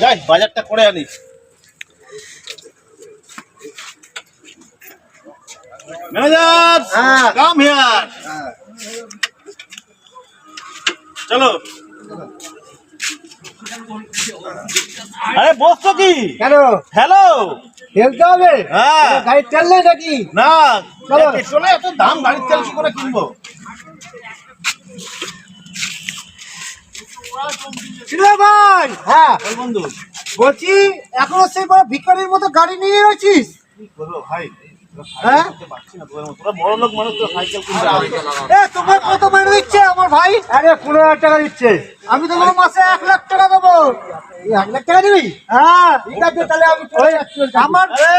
যাই বাজারটা করে আনি। ম্যানেজার হ্যাঁ। Come here. চলো। আরে বসছো কি? কেন? হ্যালো। খেলতে হবে? হ্যাঁ। গাড়ির তেল নেই নাকি? না চলো। পেট্রোলে এত দাম গাড়ির তেল কি করে কিনবো ছিল ভাই হ্যাঁ বন্ধু। বলছি এখনও সেই বড় ভিকারির মতো গাড়ি নিয়ে রয়েছিস? ভাই? হ্যাঁ? তোমার কত মাইনে দিচ্ছে আমার ভাই? আরে পনেরো হাজার টাকা দিচ্ছে। আমি তো মাসে এক লাখ টাকা দেবো। এক লাখ টাকা দিবি? হ্যাঁ। ঠিক আছে তাহলে আমি চলে যাচ্ছি। আমার আরে,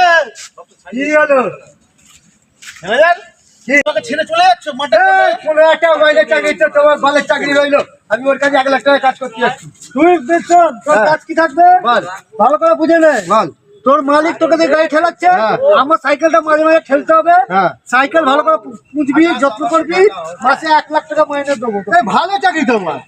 কি হলো? ছেড়ে চলে যাচ্ছ পনেরো হাজার টাকা মাইনে চাকরি তো তোমার বালের চাকরি রইল। আমি ওর কাছে এক লাখ টাকা কাজ করতে যাচ্ছি। তুই দেখছ তোর কাজ কি থাকবে? ভালো করে বুঝে নে। বল। তোর মালিক তোকে দিয়ে গাড়ি ঠেলাচ্ছে আমার সাইকেলটা মাঝে মাঝে ঠেলতে হবে। সাইকেল ভালো করে পুঁজবি যত্ন করবি মাসে এক লাখ টাকা মাইনে দেবো ভালো চাকরি তোমার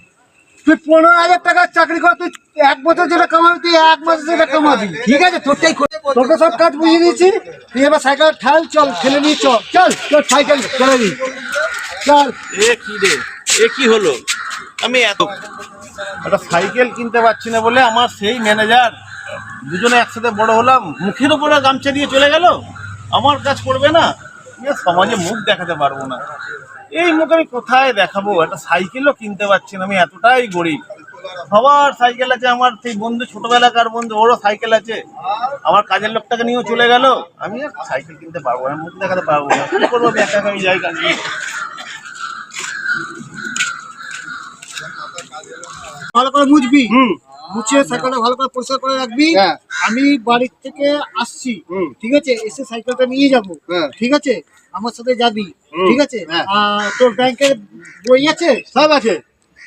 তুই পনেরো হাজার টাকার চাকরি কর তুই এক বছর যেটা কামাবি তুই এক মাসে যেটা কামাবি। ঠিক আছে তোরটাই তোকে সব কাজ বুঝিয়ে দিয়েছি। তুই এবার সাইকেল ঠেল চল ঠেলে নিয়ে চল। চল চল সাইকেল চলে দি চল। এ কি রে? এ কি হলো? আমি এত একটা সাইকেল কিনতে পারছি না বলে আমার সেই ম্যানেজার দুজনে একসাথে বড় হলাম, মুখের উপরে গামছা দিয়ে চলে গেল। আমার কাজ করবে না। সমাজে মুখ দেখাতে পারব না। এই মুখ আমি কোথায় দেখাবো? একটা সাইকেলও কিনতে পারছি না। আমি এতটাই গরিব। সবার সাইকেল আছে। আমার সেই বন্ধু, ছোটবেলাকার বন্ধু, ওরও সাইকেল আছে। আমার কাজের লোকটাকে নিয়েও চলে গেল। আমি সাইকেল কিনতে পারব না, মুখ দেখাতে পারব না। কি করব আমি একা একা এই জায়গা ভালো করে মুছবি। হুম। মুছে সাইকেলটা ভালো করে পরিষ্কার করে রাখবি। হ্যাঁ। আমি বাড়ির থেকে আসছি। ঠিক আছে? এসে সাইকেলটা নিয়ে যাব। হ্যাঁ। ঠিক আছে? আমার সাথে যাবি। ঠিক আছে? হ্যাঁ। তোর ব্যাংকের বই আছে? সব আছে।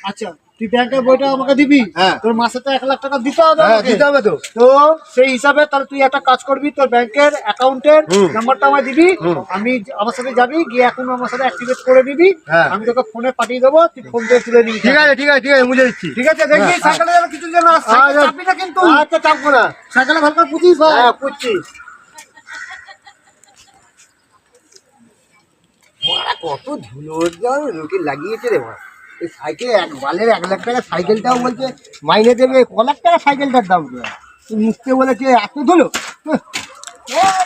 আচ্ছা। তুই ব্যাংকের বইটা আমাকে দিবি হ্যাঁ। তোর মাসে তো এক লাখ টাকা দিতে হবে হ্যাঁ, দিতে হবে তো। তো সেই হিসাবে তাহলে তুই একটা কাজ করবি তোর ব্যাংকের অ্যাকাউন্টের নাম্বারটা আমায় দিবি আমি আমার সাথে যাবি গিয়ে এখন আমার সাথে অ্যাক্টিভেট করে দিবি হ্যাঁ। আমি তোকে ফোনে পাঠিয়ে দেবো তুই ফোন তুলে নিবি। ঠিক আছে ঠিক আছে ঠিক আছে বুঝে দিচ্ছি। ঠিক আছে দেখবি সাইকেলে যেন কিছু যেন আচ্ছা। চাপবি না কিন্তু। আচ্ছা চাপবো না। সাইকেলে ভালো করে হ্যাঁ কত ধুলো লোকে লাগিয়েছে রে ভাই এই সাইকেল এক বালের এক লাখ টাকা সাইকেলটাও বলছে মাইনে দেবে ক লাখ টাকা সাইকেলটার দাম? দেবে তুই মুছতে বলেছে এত ধুলো? হ্যাঁ,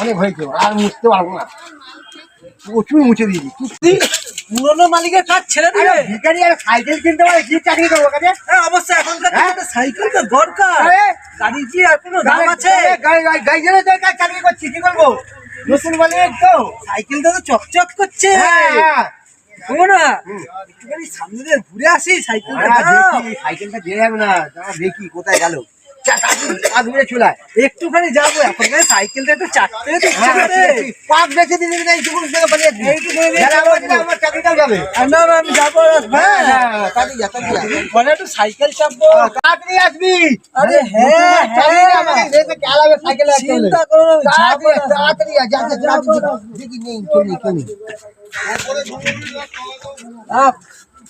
অনেক হয়েছে আর মুছতে পারব না। প্রচুর মুছে দিয়েছি। কি পুরনো মালিকের কাজ ছেড়ে দিবে? ভিখারি আর সাইকেল কিনতে পারে কি চাকরি করব কাজে হ্যাঁ, অবশ্যই এখনকার তো সাইকেল তো দরকার। গাড়ি কি আর কোনো দাম আছে? গাড়ি গাড়ি জেনে কাজ চাকরি করছি কি করব? নতুন মালিক তো। সাইকেলটা তো চকচক করছে। হ্যাঁ। শোনো না একটুখানি সামনে দিয়ে ঘুরে আসি সাইকেলটা দেখি সাইকেলটা দিয়ে যাবে না দাঁড়া, দেখি কোথায় গেল। একটুখানি যাব সাইকেলটা একটু চাটতে তো ইচ্ছে হ্যাঁ, করে। দেখি, পাক বেঁচে না এইটুকু আমার চাকরিটাও যাবে না না, আমি যাব হ্যাঁ, হ্যাঁ হ্যাঁ। ঘরে একটু সাইকেল চাপবো তাড়াতাড়ি আসবি আরে হ্যাঁ হ্যাঁ। চিন্তা করো তাড়াতাড়ি দেখি নেই কেউ নেই কেউ নেই আহ,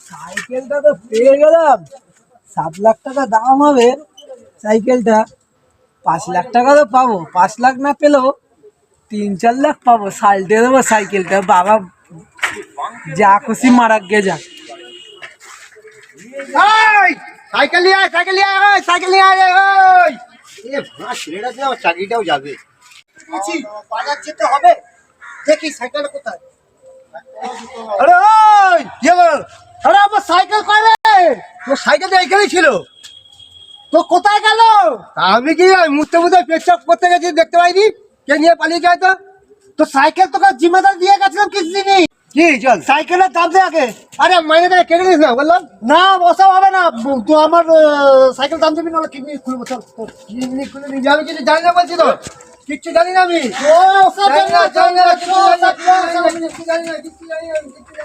সাইকেলটা তো পেয়ে গেলাম। সাত লাখ টাকা দাম হবে সাইকেলটা। পাঁচ লাখ টাকা তো পাবো। পাঁচ লাখ না পেলেও তিন চার লাখ পাবো। সাল্টে দেবো সাইকেলটা। বাবা যা খুশি মারাক গে যা। এই, সাইকেল নিয়ে আয় সাইকেল নিয়ে আয় ওই, সাইকেল নিয়ে আয় ওই এ ভাড়া ছেলেটা দিলে আমার চাকরিটাও যাবে। বলছি, বাজার যেতে হবে। দেখি সাইকেল কোথায়। আরে ওই কি হলো? আরে আমার সাইকেল তোর এখানেই ছিল। তো কোথায় গেল? আমি কি করতে গেছি দেখতে পাইনি? কে নিয়ে পালিয়ে যায় তো? তো সাইকেল তোকে জিম্মেদার দিয়ে গেছিলাম কিছুদিনই। কি চল। সাইকেলের দাম দে আগে। আরে মাইনে থেকে কেটে দিস না বললাম। না ওসব হবে না। তো আমার সাইকেল দাম দিবি নাহলে কিডনি খুলবো চল। কিডনি খুলে নিজে আমি কিছু জানি না বলছি তো? কিচ্ছু জানি না আমি জানি না, না, না, না, না।